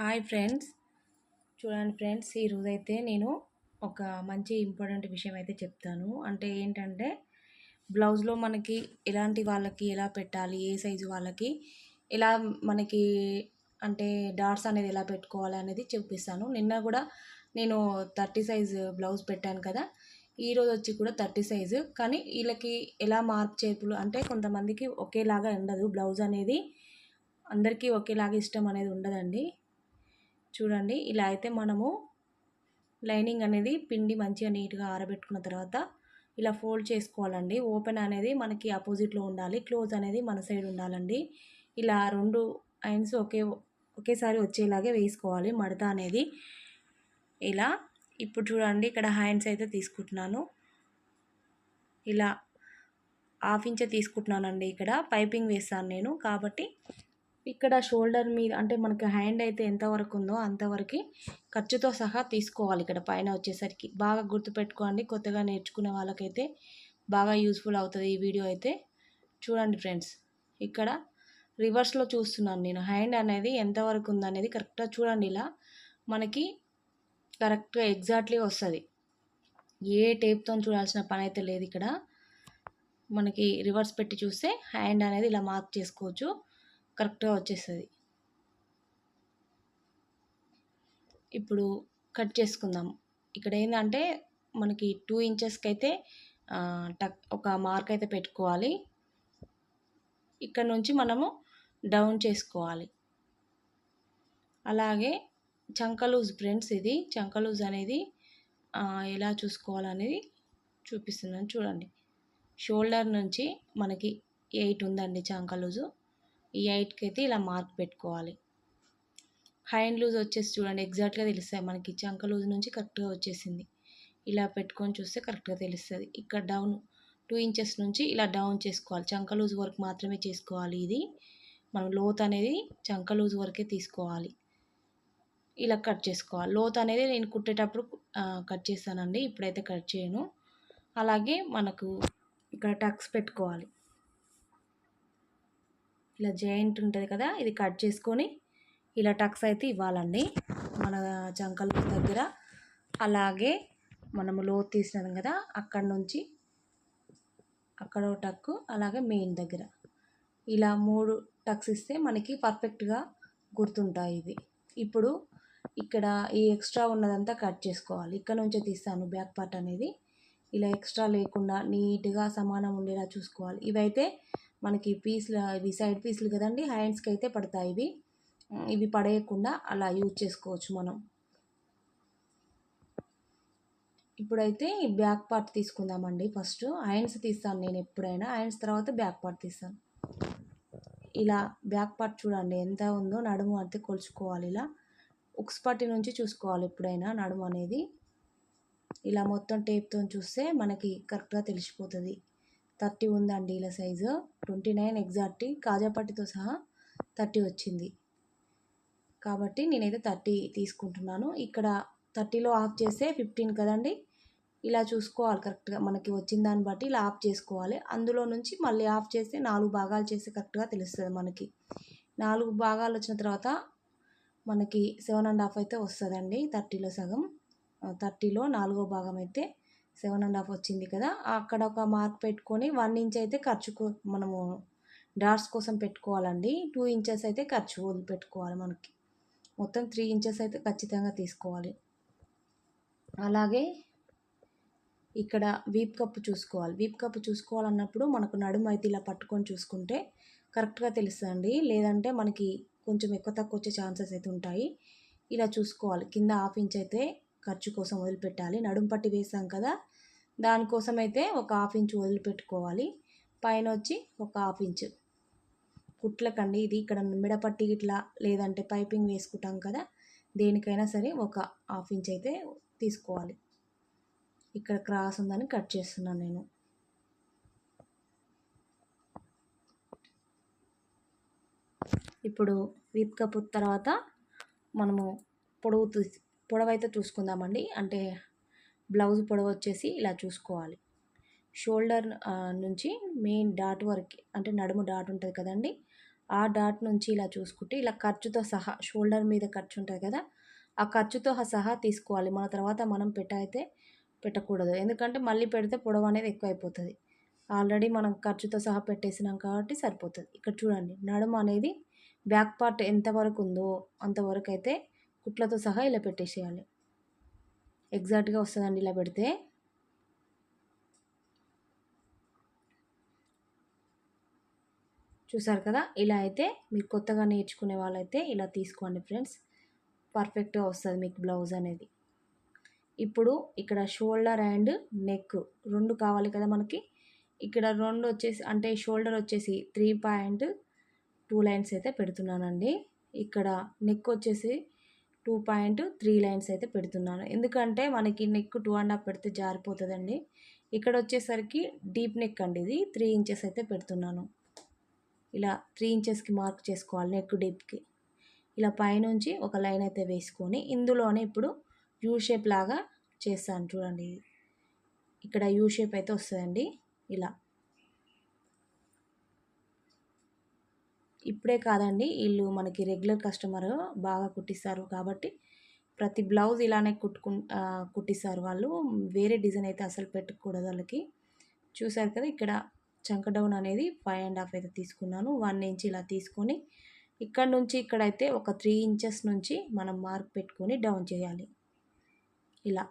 Hi friends. చూడండి friends ఈరోజైతే నేను ఒక మంచి ఇంపార్టెంట్ విషయం అయితే చెప్తాను. అంటే ఏంటంటే బ్లౌజ్లో మనకి ఎలాంటి వాళ్ళకి ఎలా పెట్టాలి ఏ సైజు వాళ్ళకి ఎలా మనకి అంటే డాట్స్ అనేది ఎలా పెట్టుకోవాలి అనేది చూపిస్తాను నిన్న కూడా నేను థర్టీ సైజు బ్లౌజ్ పెట్టాను కదా ఈరోజు వచ్చి కూడా థర్టీ సైజు. కానీ వీళ్ళకి ఎలా మార్పు చేర్పులు అంటే కొంతమందికి ఒకేలాగా ఉండదు బ్లౌజ్ అనేది. అందరికీ ఒకేలాగా ఇష్టం అనేది ఉండదండి. చూడండి. ఇలా అయితే మనము లైనింగ్ అనేది పిండి మంచిగా నీట్గా ఆరబెట్టుకున్న తర్వాత ఇలా ఫోల్డ్ చేసుకోవాలండి. ఓపెన్ అనేది మనకి ఆపోజిట్లో ఉండాలి. క్లోజ్ అనేది మన సైడ్ ఉండాలండి. ఇలా రెండు ఐన్స్ ఒకే ఒకేసారి వచ్చేలాగే వేసుకోవాలి మడత అనేది. ఇలా ఇప్పుడు చూడండి. ఇక్కడ హ్యాండ్స్ అయితే తీసుకుంటున్నాను. ఇలా హాఫ్ ఇంచే తీసుకుంటున్నానండి. ఇక్కడ పైపింగ్ వేస్తాను నేను కాబట్టి ఇక్కడ షోల్డర్ మీద అంటే మనకి హ్యాండ్ అయితే ఎంతవరకు ఉందో అంతవరకు ఖర్చుతో సహా తీసుకోవాలి ఇక్కడ పైన వచ్చేసరికి. బాగా గుర్తుపెట్టుకోండి కొత్తగా నేర్చుకునే వాళ్ళకైతే బాగా యూస్ఫుల్ అవుతుంది ఈ వీడియో అయితే. చూడండి ఫ్రెండ్స్ ఇక్కడ రివర్స్లో చూస్తున్నాను నేను. హ్యాండ్ అనేది ఎంతవరకు ఉందనేది కరెక్ట్గా చూడండి ఇలా. మనకి కరెక్ట్గా ఎగ్జాక్ట్లీ వస్తుంది. ఏ టేప్తో చూడాల్సిన పని అయితే లేదు ఇక్కడ. మనకి రివర్స్ పెట్టి చూస్తే హ్యాండ్ అనేది ఇలా మార్క్ చేసుకోవచ్చు. కరెక్ట్గా వచ్చేస్తుంది. ఇప్పుడు కట్ చేసుకుందాం. ఇక్కడ ఏంటంటే మనకి టూ ఇంచెస్కి అయితే టక్ ఒక మార్క్ అయితే పెట్టుకోవాలి. ఇక్కడ నుంచి మనము డౌన్ చేసుకోవాలి. అలాగే చంకలూజ్ ఫ్రెండ్స్ ఇది చంకలూజ్ అనేది ఎలా చూసుకోవాలనేది చూపిస్తున్నాను. చూడండి. షోల్డర్ నుంచి మనకి ఎయిట్ ఉందండి చంకలూజు ఈ ఎయిట్కి అయితే ఇలా మార్క్ పెట్టుకోవాలి. హ్యాండ్ లూజ్ వచ్చేసి చూడండి ఎగ్జాక్ట్గా తెలుస్తాయి మనకి. చంక లూజ్ నుంచి కరెక్ట్గా వచ్చేసింది. ఇలా పెట్టుకొని చూస్తే కరెక్ట్గా తెలుస్తుంది. ఇక్కడ డౌన్ టూ ఇంచెస్ నుంచి ఇలా డౌన్ చేసుకోవాలి. చంక లూజ్ వరకు మాత్రమే చేసుకోవాలి ఇది. మనం లోత్ అనేది చంక లూజ్ వరకే తీసుకోవాలి. ఇలా కట్ చేసుకోవాలి. లోత్ అనేది నేను కుట్టేటప్పుడు కట్ చేస్తానండి ఇప్పుడైతే కట్ చేయను. అలాగే మనకు ఇక్కడ టక్స్ పెట్టుకోవాలి. ఇలా జాయింట్ ఉంటుంది కదా ఇది కట్ చేసుకొని ఇలా టక్స్ అయితే ఇవ్వాలండి. మన చంకల దగ్గర. అలాగే మనము లోతు తీసినాం కదా అక్కడ నుంచి అక్కడ టక్కు అలాగే మెయిన్ దగ్గర. ఇలా మూడు టక్స్ ఇస్తే మనకి పర్ఫెక్ట్గా గుర్తుంటాయి ఇవి. ఇప్పుడు ఇక్కడ ఈ ఎక్స్ట్రా ఉన్నదంతా కట్ చేసుకోవాలి. ఇక్కడ నుంచే తీస్తాను బ్యాక్ పార్ట్ అనేది. ఇలా ఎక్స్ట్రా లేకుండా నీట్గా సమానం ఉండేలా చూసుకోవాలి. ఇవైతే మనకి పీస్లు ఇవి సైడ్ పీస్లు కదండి హ్యాండ్స్కి అయితే పడతాయి ఇవి. ఇవి పడేయకుండా అలా యూజ్ చేసుకోవచ్చు మనం. ఇప్పుడైతే ఈ బ్యాక్ పార్ట్ తీసుకుందామండి ఫస్ట్. హ్యాండ్స్ తీస్తాను నేను ఎప్పుడైనా. హ్యాండ్స్ తర్వాత బ్యాక్ పార్ట్ తీస్తాను. ఇలా బ్యాక్ పార్ట్ చూడండి ఎంత ఉందో నడుము అయితే కొలుచుకోవాలి ఇలా. ఉక్స్ పట్టి నుంచి చూసుకోవాలి ఎప్పుడైనా నడుము అనేది. ఇలా మొత్తం టేప్తో చూస్తే మనకి కరెక్ట్గా తెలిసిపోతుంది. థర్టీ ఉందండి ఇలా సైజు. ట్వంటీ నైన్ ఎగ్జాక్ట్ కాజాపట్టితో సహా థర్టీ వచ్చింది. కాబట్టి నేనైతే థర్టీ తీసుకుంటున్నాను. ఇక్కడ థర్టీలో ఆఫ్ చేస్తే ఫిఫ్టీన్ కదండి. ఇలా చూసుకోవాలి కరెక్ట్గా. మనకి వచ్చిన దాన్ని బట్టి ఇలా ఆఫ్ చేసుకోవాలి. అందులో నుంచి మళ్ళీ ఆఫ్ చేస్తే నాలుగు భాగాలు చేస్తే కరెక్ట్గా తెలుస్తుంది మనకి. నాలుగు భాగాలు వచ్చిన తర్వాత మనకి సెవెన్ అండ్ హాఫ్ అయితే వస్తుందండి థర్టీలో సగం. థర్టీలో నాలుగో భాగం అయితే సెవెన్ అండ్ హాఫ్ వచ్చింది కదా అక్కడ ఒక మార్క్ పెట్టుకొని వన్ ఇంచ్ అయితే ఖర్చుకు మనము డాట్స్ కోసం పెట్టుకోవాలండి. టూ ఇంచెస్ అయితే ఖర్చు పెట్టుకోవాలి మనకి. మొత్తం త్రీ ఇంచెస్ అయితే ఖచ్చితంగా తీసుకోవాలి. అలాగే ఇక్కడ వీప్ కప్పు చూసుకోవాలి. వీప్ కప్పు చూసుకోవాలన్నప్పుడు మనకు నడుము అయితే ఇలా పట్టుకొని చూసుకుంటే కరెక్ట్గా తెలుస్తుంది లేదంటే మనకి కొంచెం ఎక్కువ తక్కువ వచ్చే ఛాన్సెస్ అయితే ఉంటాయి. ఇలా చూసుకోవాలి. కింద హాఫ్ ఇంచ్ అయితే ఖర్చు కోసం వదిలిపెట్టాలి. నడుంపట్టి వేసాం కదా దానికోసం అయితే ఒక హాఫ్ ఇంచ్ వదిలిపెట్టుకోవాలి. పైన వచ్చి ఒక హాఫ్ ఇంచ్. కుట్లకండి ఇది ఇక్కడ మిడపట్టి ఇట్లా లేదంటే పైపింగ్ వేసుకుంటాం కదా దేనికైనా సరే ఒక హాఫ్ ఇంచ్ అయితే తీసుకోవాలి. ఇక్కడ క్రాస్ ఉందని కట్ చేస్తున్నాను నేను. ఇప్పుడు వీప్ కప్ తర్వాత మనము పొడవు పొడవైతే చూసుకుందామండి. అంటే బ్లౌజ్ పొడవు వచ్చేసి ఇలా చూసుకోవాలి. షోల్డర్ నుంచి మెయిన్ డాట్ వరకు అంటే నడుము డాట్ ఉంటుంది కదండి. ఆ డాట్ నుంచి ఇలా చూసుకుంటే ఇలా ఖర్చుతో సహా షోల్డర్ మీద ఖర్చు ఉంటుంది కదా ఆ ఖర్చుతో సహా తీసుకోవాలి. మన తర్వాత మనం పెట్టయితే పెట్టకూడదు. ఎందుకంటే మళ్ళీ పెడితే పొడవు అనేది ఎక్కువ అయిపోతుంది ఆల్రెడీ మనం ఖర్చుతో సహా పెట్టేసినాం కాబట్టి సరిపోతుంది. ఇక్కడ చూడండి నడుము అనేది బ్యాక్ పార్ట్ ఎంతవరకు ఉందో అంతవరకు అయితే కుట్లతో సహా ఇలా పెట్టేసేయాలి. ఎగ్జాక్ట్గా వస్తుందండి ఇలా పెడితే. చూసారు కదా? ఇలా అయితే మీరు కొత్తగా నేర్చుకునే వాళ్ళైతే ఇలా తీసుకోండి ఫ్రెండ్స్. పర్ఫెక్ట్గా వస్తుంది మీకు బ్లౌజ్ అనేది. ఇప్పుడు ఇక్కడ షోల్డర్ అండ్ నెక్ రెండు కావాలి కదా మనకి? ఇక్కడ రెండు వచ్చేసి అంటే షోల్డర్ వచ్చేసి త్రీ పాయింట్ టూ లైన్స్ అయితే పెడుతున్నానండి. ఇక్కడ నెక్ వచ్చేసి టూ పాయింట్ త్రీ లైన్స్ అయితే పెడుతున్నాను. ఎందుకంటే మనకి నెక్ టూ అండ్ హాఫ్ పెడితే జారిపోతుందండి. ఇక్కడ వచ్చేసరికి డీప్ నెక్ అండి ఇది. త్రీ ఇంచెస్ అయితే పెడుతున్నాను. ఇలా త్రీ ఇంచెస్కి మార్క్ చేసుకోవాలి నెక్ డీప్కి ఇలా పైనుంచి ఒక లైన్ అయితే వేసుకొని ఇందులోనే ఇప్పుడు యూ షేప్ లాగా చేస్తాను చూడండి. ఇక్కడ యూ షేప్ అయితే వస్తుందండి. ఇలా ఇప్పుడే కాదండి వీళ్ళు మనకి రెగ్యులర్ కస్టమర్ బాగా కుట్టిస్తారు కాబట్టి ప్రతి బ్లౌజ్ ఇలానే కుట్టుకు కుట్టిస్తారు వాళ్ళు. వేరే డిజైన్ అయితే అసలు పెట్టకూడదు వాళ్ళకి. చూసారు కదా ఇక్కడ చంక డౌన్ అనేది ఫైవ్ అండ్ హాఫ్ అయితే తీసుకున్నాను. వన్ ఇంచ్ ఇలా తీసుకొని ఇక్కడ నుంచి ఇక్కడైతే ఒక త్రీ ఇంచెస్ నుంచి మనం మార్క్ పెట్టుకొని డౌన్ చేయాలి. ఇలా.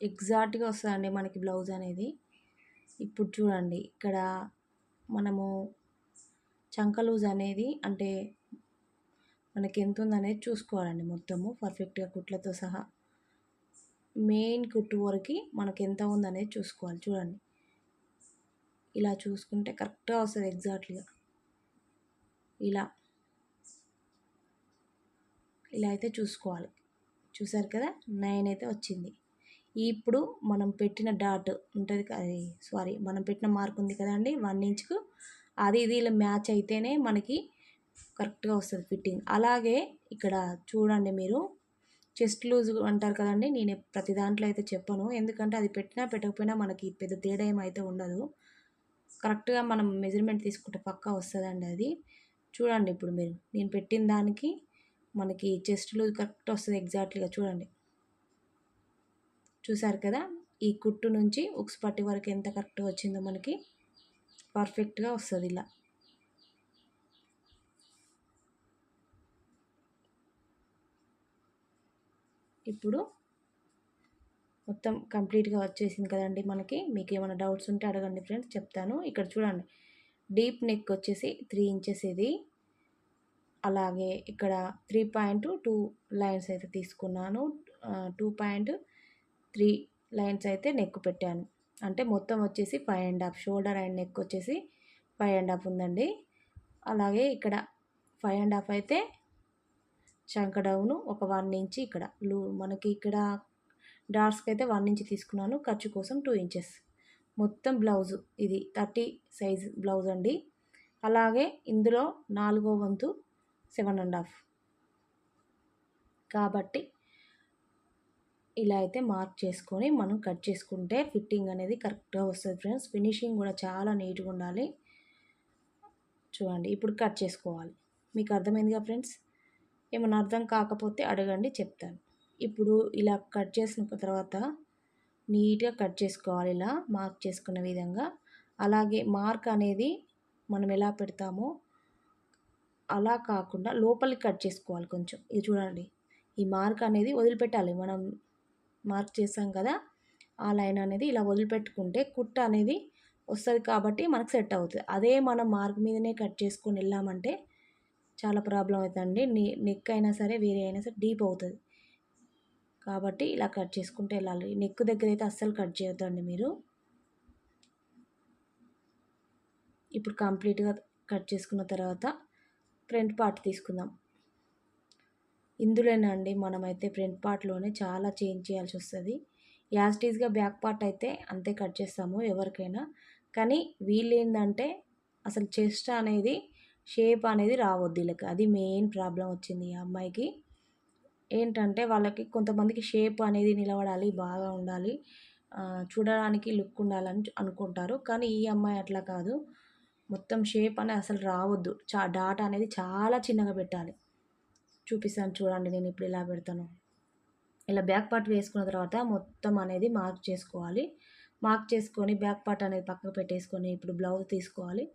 ఎగ్జాక్ట్గా వస్తుందండి మనకి బ్లౌజ్ అనేది. ఇప్పుడు చూడండి ఇక్కడ మనము చంక లూజ్ అనేది అంటే మనకి ఎంత ఉందనేది చూసుకోవాలండి మొత్తము పర్ఫెక్ట్గా కుట్లతో సహా. మెయిన్ కుట్టు వరకు మనకి ఎంత ఉందనేది చూసుకోవాలి చూడండి. ఇలా చూసుకుంటే కరెక్ట్గా వస్తుంది ఎగ్జాక్ట్లీగా ఇలా. ఇలా అయితే చూసుకోవాలి. చూసారు కదా నైన్ అయితే వచ్చింది. ఇప్పుడు మనం పెట్టిన డాట్ ఉంటుంది అది సారీ మనం పెట్టిన మార్క్ ఉంది కదండి వన్ ఇంచ్కు అది ఇది ఇలా మ్యాచ్ అయితేనే మనకి కరెక్ట్గా వస్తుంది ఫిట్టింగ్ అలాగే ఇక్కడ చూడండి మీరు చెస్ట్ లూజ్ అంటారు కదండి నేను ప్రతి దాంట్లో అయితే చెప్పను. ఎందుకంటే అది పెట్టినా పెట్టకపోయినా మనకి పెద్ద తేడా ఏమైతే ఉండదు. కరెక్ట్గా మనం మెజర్మెంట్ తీసుకుంటే పక్కా వస్తుందండి అది. చూడండి ఇప్పుడు మీరు నేను పెట్టిన దానికి మనకి చెస్ట్ లూజ్ కరెక్ట్ వస్తుంది ఎగ్జాక్ట్లీగా చూడండి. చూసారు కదా? ఈ కుట్టు నుంచి ఉక్స్ పట్టి వరకు ఎంత కరెక్ట్గా వచ్చిందో మనకి పర్ఫెక్ట్గా వస్తుంది ఇలా. ఇప్పుడు మొత్తం కంప్లీట్గా వచ్చేసింది కదండి మనకి. మీకు ఏమైనా డౌట్స్ ఉంటే అడగండి ఫ్రెండ్స్ చెప్తాను. ఇక్కడ చూడండి. డీప్ నెక్ వచ్చేసి త్రీ ఇంచెస్ ఇది. అలాగే ఇక్కడ త్రీ పాయింట్ టూ లైన్స్ అయితే తీసుకున్నాను. టూ పాయింట్ త్రీ లైన్స్ అయితే నెక్ పెట్టాను. అంటే మొత్తం వచ్చేసి five and half shoulder and neck వచ్చేసి ఫైవ్ అండ్ హాఫ్ ఉందండి. అలాగే ఇక్కడ ఫైవ్ అండ్ హాఫ్ అయితే చంక డౌను ఒక వన్ ఇంచ్ ఇక్కడ. లూ మనకి ఇక్కడ డార్క్స్కి అయితే వన్ ఇంచ్ తీసుకున్నాను ఖర్చు కోసం టూ ఇంచెస్. మొత్తం బ్లౌజు ఇది థర్టీ సైజ్ బ్లౌజ్ అండి. అలాగే ఇందులో నాలుగో వంతు సెవెన్ అండ్ హాఫ్. కాబట్టి ఇలా అయితే మార్క్ చేసుకొని మనం కట్ చేసుకుంటే ఫిట్టింగ్ అనేది కరెక్ట్గా వస్తుంది ఫ్రెండ్స్. ఫినిషింగ్ కూడా చాలా నీట్గా ఉండాలి. చూడండి ఇప్పుడు కట్ చేసుకోవాలి. మీకు అర్థమైందిగా ఫ్రెండ్స్? ఏమైనా అర్థం కాకపోతే అడగండి చెప్తాను. ఇప్పుడు ఇలా కట్ చేసిన తర్వాత నీట్గా కట్ చేసుకోవాలి ఇలా మార్క్ చేసుకున్న విధంగా. అలాగే మార్క్ అనేది మనం ఎలా పెడతామో అలా కాకుండా లోపలికి కట్ చేసుకోవాలి కొంచెం. ఇది చూడండి ఈ మార్క్ అనేది వదిలిపెట్టాలి. మనం మార్క్ చేసాం కదా ఆ లైన్ అనేది ఇలా వదిలిపెట్టుకుంటే కుట్ట అనేది వస్తుంది కాబట్టి మనకు సెట్ అవుతుంది. అదే మనం మార్క్ మీదనే కట్ చేసుకొని వెళ్ళామంటే చాలా ప్రాబ్లం అవుతుందండి. నెక్ అయినా సరే వేరే అయినా సరే డీప్ అవుతుంది. కాబట్టి ఇలా కట్ చేసుకుంటే వెళ్ళాలి. నెక్ దగ్గర అయితే అస్సలు కట్ చేయొద్దండి మీరు. ఇప్పుడు కంప్లీట్గా కట్ చేసుకున్న తర్వాత ఫ్రంట్ పార్ట్ తీసుకుందాం. ఇందులోనండి మనమైతే ఫ్రంట్ పార్ట్లోనే చాలా చేంజ్ చేయాల్సి వస్తుంది. యాస్టీస్గా బ్యాక్ పార్ట్ అయితే అంతే కట్ చేస్తాము ఎవరికైనా. కానీ వీళ్ళు ఏంటంటే అసలు చెస్ట్ అనేది షేప్ అనేది రావద్దు వీళ్ళకి. అది మెయిన్ ప్రాబ్లం వచ్చింది ఈ అమ్మాయికి. ఏంటంటే వాళ్ళకి కొంతమందికి షేప్ అనేది నిలబడాలి బాగా ఉండాలి చూడడానికి లుక్ ఉండాలని అనుకుంటారు. కానీ ఈ అమ్మాయి అట్లా కాదు. మొత్తం షేప్ అనేది అసలు రావద్దు. చా డాటా అనేది చాలా చిన్నగా పెట్టాలి. చూపిస్తాను చూడండి నేను ఇప్పుడు ఇలా పెడతాను. ఇలా బ్యాక్ పార్ట్ వేసుకున్న తర్వాత మొత్తం అనేది మార్క్ చేసుకోవాలి. మార్క్ చేసుకొని బ్యాక్ పార్ట్ అనేది పక్కకు పెట్టేసుకొని ఇప్పుడు బ్లౌజ్ తీసుకోవాలి.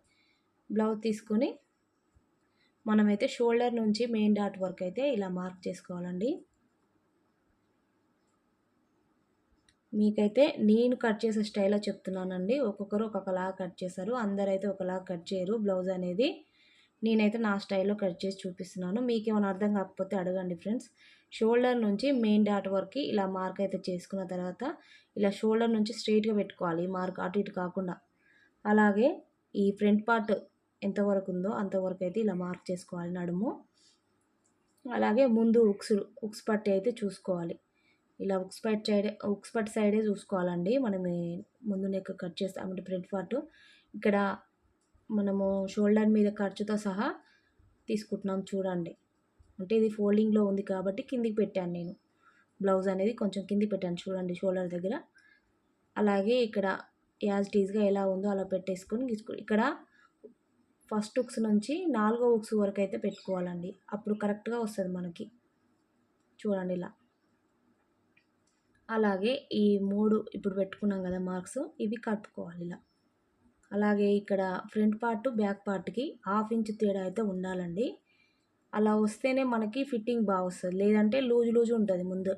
బ్లౌజ్ తీసుకొని మనమైతే షోల్డర్ నుంచి మెయిన్ డాట్ వరకు అయితే ఇలా మార్క్ చేసుకోవాలండి. మీకైతే నేను కట్ చేసే స్టైల్లో చెప్తున్నానండి. ఒక్కొక్కరు ఒక్కొక్కలాగా కట్ చేశారు అందరైతే ఒకలాగా కట్ చేయరు. బ్లౌజ్ అనేది నేనైతే నా స్టైల్లో కట్ చేసి చూపిస్తున్నాను. మీకు ఏమైనా అర్థం కాకపోతే అడగండి ఫ్రెండ్స్. షోల్డర్ నుంచి మెయిన్ డాట్ వరకు ఇలా మార్క్ అయితే చేసుకున్న తర్వాత ఇలా షోల్డర్ నుంచి స్ట్రైట్గా పెట్టుకోవాలి. ఈ మార్క్ అటు ఇటు కాకుండా. అలాగే ఈ ఫ్రంట్ పార్ట్ ఎంతవరకు ఉందో అంతవరకు అయితే ఇలా మార్క్ చేసుకోవాలి నడుము. అలాగే ముందు ఉక్స్ ఉక్స్ పట్టి అయితే చూసుకోవాలి. ఇలా ఉక్స్ పట్ సైడ్ ఉక్స్ పట్టి సైడే చూసుకోవాలండి. మనం ముందు నెక్ కట్ చేస్తామంటే ఫ్రంట్ పార్ట్. ఇక్కడ మనము షోల్డర్ మీద ఖర్చుతో సహా తీసుకుంటున్నాం చూడండి. అంటే ఇది ఫోల్డింగ్లో ఉంది కాబట్టి కిందికి పెట్టాను నేను. బ్లౌజ్ అనేది కొంచెం కిందికి పెట్టాను చూడండి షోల్డర్ దగ్గర. అలాగే ఇక్కడ యాజ్ టీజ్గా ఎలా ఉందో అలా పెట్టేసుకొని ఇక్కడ ఫస్ట్ ఉక్స్ నుంచి నాలుగో ఉక్స్ వరకు అయితే పెట్టుకోవాలండి. అప్పుడు కరెక్ట్గా వస్తుంది మనకి. చూడండి ఇలా. అలాగే ఈ మూడు ఇప్పుడు పెట్టుకున్నాం కదా మార్క్స్ ఇవి కట్టుకోవాలి ఇలా. అలాగే ఇక్కడ ఫ్రంట్ పార్ట్ బ్యాక్ పార్ట్కి హాఫ్ ఇంచ్ తేడా అయితే ఉండాలండి. అలా వస్తేనే మనకి ఫిట్టింగ్ బాగా వస్తుంది. లేదంటే లూజ్ లూజ్ ఉంటుంది ముందు.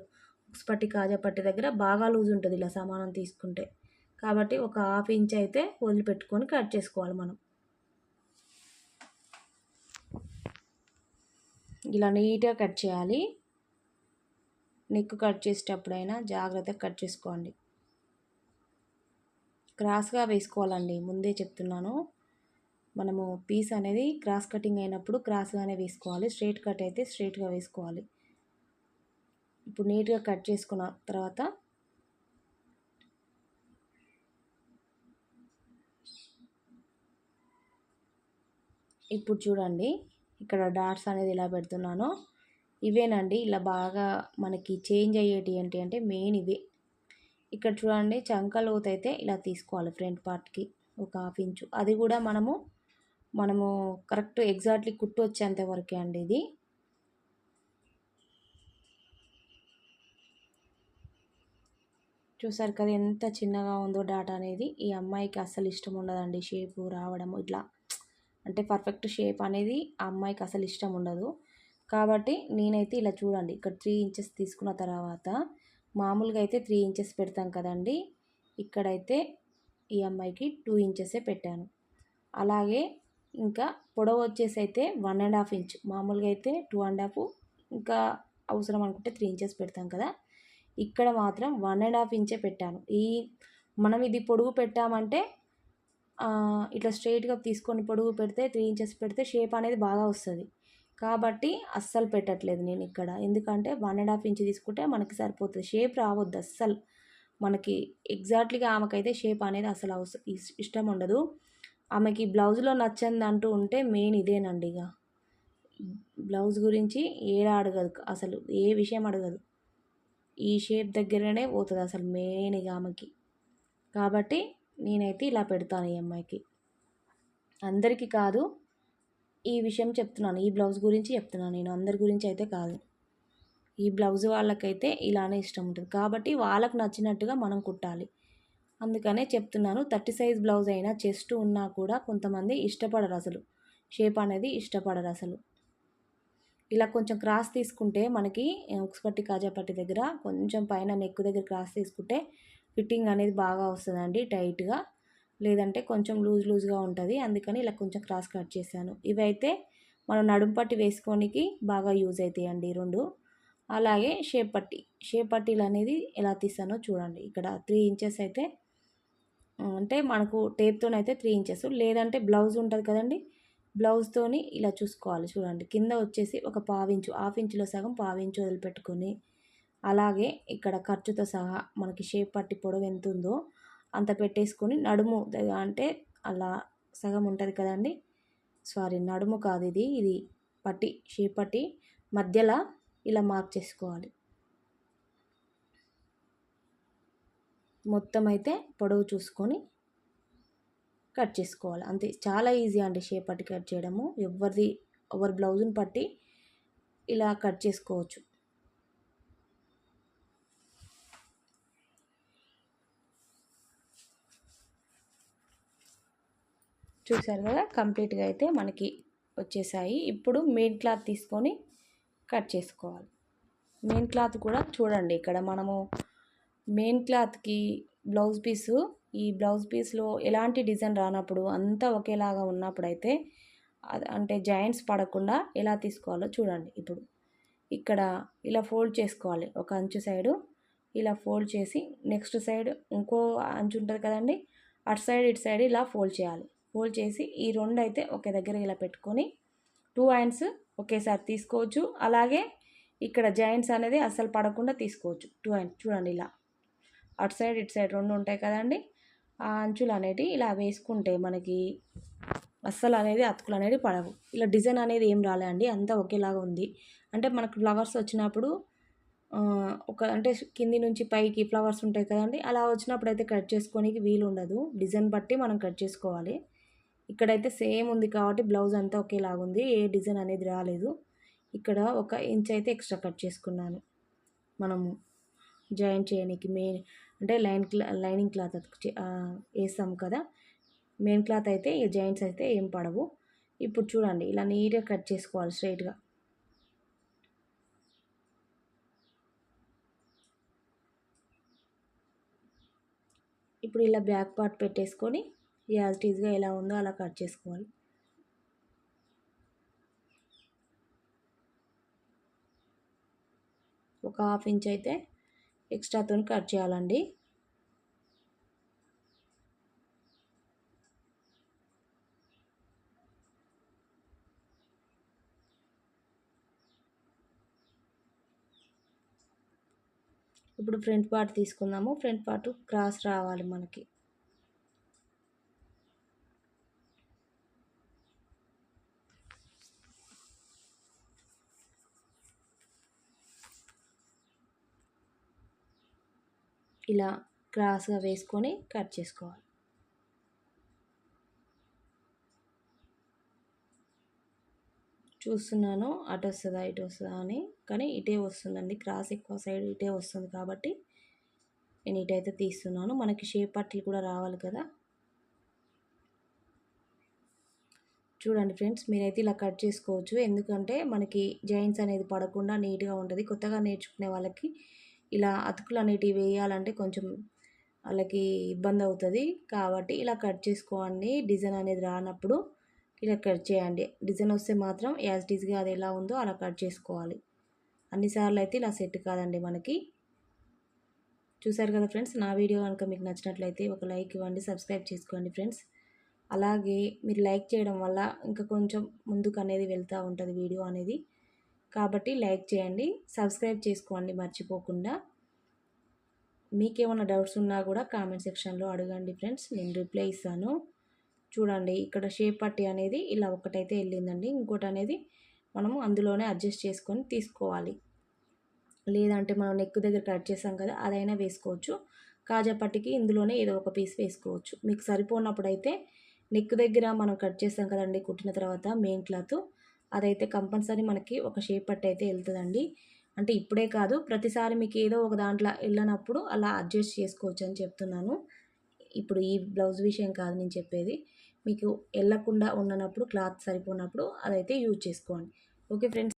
ఉక్స్ పట్టి కాజా పట్టి దగ్గర బాగా లూజ్ ఉంటుంది ఇలా సమానం తీసుకుంటే. కాబట్టి ఒక హాఫ్ ఇంచ్ అయితే వదిలిపెట్టుకొని కట్ చేసుకోవాలి మనం. ఇలా నీట్గా కట్ చేయాలి. నెక్ కట్ చేసేటప్పుడైనా జాగ్రత్తగా కట్ చేసుకోండి. క్రాస్గా వేసుకోవాలండి. ముందే చెప్తున్నాను. మనము పీస్ అనేది క్రాస్ కటింగ్ అయినప్పుడు క్రాస్గానే వేసుకోవాలి. స్ట్రేట్ కట్ అయితే స్ట్రేట్గా వేసుకోవాలి. ఇప్పుడు నీట్గా కట్ చేసుకున్న తర్వాత ఇప్పుడు చూడండి. ఇక్కడ డాట్స్ అనేది ఇలా పెడుతున్నాను. ఇవేనండి. ఇలా బాగా మనకి చేంజ్ అయ్యేటి ఏంటి అంటే మెయిన్ ఇవే. ఇక్కడ చూడండి చంక లోతు అయితే ఇలా తీసుకోవాలి ఫ్రంట్ పార్ట్కి ఒక హాఫ్ ఇంచు. అది కూడా మనము మనము కరెక్ట్ ఎగ్జాక్ట్లీ కుట్టు వచ్చేంత వరకే అండి ఇది. చూసారు కదా ఎంత చిన్నగా ఉందో డాటా అనేది. ఈ అమ్మాయికి అస్సలు ఇష్టం ఉండదండి షేపు రావడం ఇట్లా. అంటే పర్ఫెక్ట్ షేప్ అనేది ఆ అమ్మాయికి అసలు ఇష్టం ఉండదు. కాబట్టి నేనైతే ఇలా చూడండి ఇక్కడ త్రీ ఇంచెస్ తీసుకున్న తర్వాత మామూలుగా అయితే త్రీ ఇంచెస్ పెడతాం కదండి. ఇక్కడైతే ఈ అమ్మాయికి టూ ఇంచెసే పెట్టాను. అలాగే ఇంకా పొడవు వచ్చేసి అయితే వన్ అండ్ హాఫ్ ఇంచ్. మామూలుగా అయితే టూ అండ్ హాఫ్ ఇంకా అవసరం అనుకుంటే త్రీ ఇంచెస్ పెడతాం కదా. ఇక్కడ మాత్రం వన్ అండ్ హాఫ్ ఇంచే పెట్టాను. ఈ మనం ఇది పొడుగు పెట్టామంటే ఇట్లా స్ట్రైట్గా తీసుకొని పొడుగు పెడితే త్రీ ఇంచెస్ పెడితే షేప్ అనేది బాగా వస్తుంది. కాబట్టి అస్సలు పెట్టట్లేదు నేను ఇక్కడ. ఎందుకంటే వన్ అండ్ హాఫ్ ఇంచ్ తీసుకుంటే మనకి సరిపోతుంది. షేప్ రావద్దు అస్సలు. మనకి ఎగ్జాక్ట్లీగా ఆమెకైతే షేప్ అనేది అసలు అవసరం ఇష్టం ఉండదు. ఆమెకి బ్లౌజ్లో నచ్చింది అంటూ ఉంటే మెయిన్ ఇదేనండి ఇక బ్లౌజ్ గురించి ఏడా అడగదు. అసలు ఏ విషయం అడగదు. ఈ షేప్ దగ్గరనే పోతుంది అసలు మెయిన్ ఇక ఆమెకి. కాబట్టి నేనైతే ఇలా పెడతాను ఈ అమ్మాయికి. అందరికీ కాదు ఈ విషయం చెప్తున్నాను. ఈ బ్లౌజ్ గురించి చెప్తున్నాను నేను. అందరి గురించి అయితే కాదు. ఈ బ్లౌజ్ వాళ్ళకైతే ఇలానే ఇష్టం ఉంటుంది. కాబట్టి వాళ్ళకు నచ్చినట్టుగా మనం కుట్టాలి. అందుకనే చెప్తున్నాను థర్టీ సైజ్ బ్లౌజ్ అయినా చెస్ట్ ఉన్నా కూడా కొంతమంది ఇష్టపడరు అసలు. షేప్ అనేది ఇష్టపడరు అసలు. ఇలా కొంచెం క్రాస్ తీసుకుంటే మనకి ఉక్స్పట్టి కాజాపట్టి దగ్గర కొంచెం పైన నెక్ దగ్గర క్రాస్ తీసుకుంటే ఫిట్టింగ్ అనేది బాగా వస్తుందండి టైట్గా. లేదంటే కొంచెం లూజ్ లూజ్గా ఉంటుంది. అందుకని ఇలా కొంచెం క్రాస్ కట్ చేశాను. ఇవైతే మనం నడుము పట్టి వేసుకోనికి బాగా యూజ్ అవుతాయండి రెండు. అలాగే షేప్ పట్టి షేప్ పట్టీలు అనేది ఎలా తీసానో చూడండి. ఇక్కడ త్రీ ఇంచెస్ అయితే అంటే మనకు టేప్తోనైతే త్రీ ఇంచెస్. లేదంటే బ్లౌజ్ ఉంటుంది కదండి బ్లౌజ్తోని ఇలా చూసుకోవాలి చూడండి. కింద వచ్చేసి ఒక పావించు హాఫ్ ఇంచులో సగం పావించు వదిలిపెట్టుకొని అలాగే ఇక్కడ ఖర్చుతో సహా మనకి షేప్ పట్టి పొడవు ఎంత ఉందో అంత పెట్టేసుకొని నడుము అంటే అలా సగం ఉంటుంది కదండి. సారీ నడుము కాదు ఇది. ఇది పట్టి షేప్ పట్టి మధ్యలో ఇలా మార్క్ చేసుకోవాలి. మొత్తం అయితే పొడవు చూసుకొని కట్ చేసుకోవాలి. అంతే. చాలా ఈజీ అండి షేప్ పట్టి కట్ చేయడము. ఎవరిది ఎవరి బ్లౌజ్ని పట్టి ఇలా కట్ చేసుకోవచ్చు. చూసారు కదా కంప్లీట్గా అయితే మనకి వచ్చేసాయి. ఇప్పుడు మెయిన్ క్లాత్ తీసుకొని కట్ చేసుకోవాలి. మెయిన్ క్లాత్ కూడా చూడండి ఇక్కడ మనము మెయిన్ క్లాత్కి బ్లౌజ్ పీసు ఈ బ్లౌజ్ పీస్లో ఎలాంటి డిజైన్ రానప్పుడు అంతా ఒకేలాగా ఉన్నప్పుడు అయితే అంటే జాయింట్స్ పడకుండా ఎలా తీసుకోవాలో చూడండి ఇప్పుడు. ఇక్కడ ఇలా ఫోల్డ్ చేసుకోవాలి ఒక అంచు సైడు ఇలా ఫోల్డ్ చేసి నెక్స్ట్ సైడ్ ఇంకో అంచు ఉంటుంది కదండి అటు సైడ్ ఇటు సైడ్ ఇలా ఫోల్డ్ చేయాలి. ఫోల్డ్ చేసి ఈ రెండు అయితే ఒకే దగ్గర ఇలా పెట్టుకొని టూ హ్యాండ్స్ ఒకేసారి తీసుకోవచ్చు. అలాగే ఇక్కడ జాయింట్స్ అనేది అస్సలు పడకుండా తీసుకోవచ్చు. టూ హ్యాండ్స్ చూడండి ఇలా. అటు సైడ్ ఇటు సైడ్ రెండు ఉంటాయి కదండి. ఆ అంచులు అనేవి ఇలా వేసుకుంటే మనకి అస్సలు అనేది అతుకులు అనేది పడవు. ఇలా డిజైన్ అనేది ఏం రాలే అండి అంతా ఒకేలాగా ఉంది. అంటే మనకు ఫ్లవర్స్ వచ్చినప్పుడు ఒక అంటే కింది నుంచి పైకి ఫ్లవర్స్ ఉంటాయి కదండి. అలా వచ్చినప్పుడు అయితే కట్ చేసుకోనికి వీలు ఉండదు. డిజైన్ బట్టి మనం కట్ చేసుకోవాలి. ఇక్కడైతే సేమ్ ఉంది కాబట్టి బ్లౌజ్ అంతా ఒకేలాగా ఉంది. ఏ డిజైన్ అనేది రాలేదు. ఇక్కడ ఒక ఇంచ్ అయితే ఎక్స్ట్రా కట్ చేసుకున్నాను. మనము జాయిన్ చేయడానికి మెయిన్ అంటే లైన్ క్లా లైనింగ్ క్లాత్ వేస్తాం కదా. మెయిన్ క్లాత్ అయితే ఈ జాయింట్స్ అయితే ఏం పడవు. ఇప్పుడు చూడండి ఇలా నీట్గా కట్ చేసుకోవాలి స్ట్రైట్గా. ఇప్పుడు ఇలా బ్యాక్ పార్ట్ పెట్టేసుకొని యాజ్టీజ్గా ఎలా ఉందో అలా కట్ చేసుకోవాలి. ఒక హాఫ్ ఇంచ్ అయితే ఎక్స్ట్రాతో కట్ చేయాలండి. ఇప్పుడు ఫ్రంట్ పార్ట్ తీసుకుందాము. ఫ్రంట్ పార్ట్ క్రాస్ రావాలి మనకి. ఇలా క్రాస్గా వేసుకొని కట్ చేసుకోవాలి. చూస్తున్నాను అటు వస్తుందా ఇటు వస్తుందా అని. కానీ ఇటే వస్తుందండి. క్రాస్ ఎక్కువ సైడ్ ఇటే వస్తుంది కాబట్టి నేను ఇటైతే తీస్తున్నాను. మనకి షేప్ పట్టీలు కూడా రావాలి కదా. చూడండి ఫ్రెండ్స్ మీరైతే ఇలా కట్ చేసుకోవచ్చు. ఎందుకంటే మనకి జాయింట్స్ అనేది పడకుండా నీట్గా ఉంటుంది. కొత్తగా నేర్చుకునే వాళ్ళకి ఇలా అతుకులు అనేటివి వేయాలంటే కొంచెం వాళ్ళకి ఇబ్బంది అవుతుంది. కాబట్టి ఇలా కట్ చేసుకోండి. డిజైన్ అనేది రానప్పుడు ఇలా కట్ చేయండి. డిజైన్ వస్తే మాత్రం యాజ్ డీజ్గా అది ఎలా ఉందో అలా కట్ చేసుకోవాలి. అన్నిసార్లు అయితే ఇలా సెట్ కాదండి మనకి. చూసారు కదా ఫ్రెండ్స్ నా వీడియో కనుక మీకు నచ్చినట్లయితే ఒక లైక్ ఇవ్వండి సబ్స్క్రైబ్ చేసుకోండి ఫ్రెండ్స్. అలాగే మీరు లైక్ చేయడం వల్ల ఇంకా కొంచెం ముందుకు అనేది వెళ్తూ ఉంటుంది వీడియో అనేది. కాబట్టి లైక్ చేయండి సబ్స్క్రైబ్ చేసుకోండి మర్చిపోకుండా. మీకేమైనా డౌట్స్ ఉన్నా కూడా కామెంట్ సెక్షన్లో అడగండి ఫ్రెండ్స్ నేను రిప్లై ఇస్తాను. చూడండి ఇక్కడ షేప్ పట్టి అనేది ఇలా ఒకటైతే వెళ్ళిందండి. ఇంకోటి అనేది మనము అందులోనే అడ్జస్ట్ చేసుకొని తీసుకోవాలి. లేదంటే మనం నెక్ దగ్గర కట్ చేసాం కదా అదైనా వేసుకోవచ్చు. కాజా పట్టికి ఇందులోనే ఏదో ఒక పీస్ వేసుకోవచ్చు. మీకు సరిపోనప్పుడు అయితే నెక్ దగ్గర మనం కట్ చేస్తాం కదండి కుట్టిన తర్వాత మెయిన్ క్లాత్. అదైతే కంపల్సరీ మనకి ఒక షేప్ పట్టి అయితే వెళ్తుందండి. అంటే ఇప్పుడే కాదు ప్రతిసారి మీకు ఏదో ఒక దాంట్లో వెళ్ళినప్పుడు అలా అడ్జస్ట్ చేసుకోవచ్చు అని చెప్తున్నాను. ఇప్పుడు ఈ బ్లౌజ్ విషయం కాదు నేను చెప్పేది. మీకు వెళ్ళకుండా ఉన్నప్పుడు క్లాత్ సరిపోనప్పుడు అదైతే యూజ్ చేసుకోండి. Okay friends.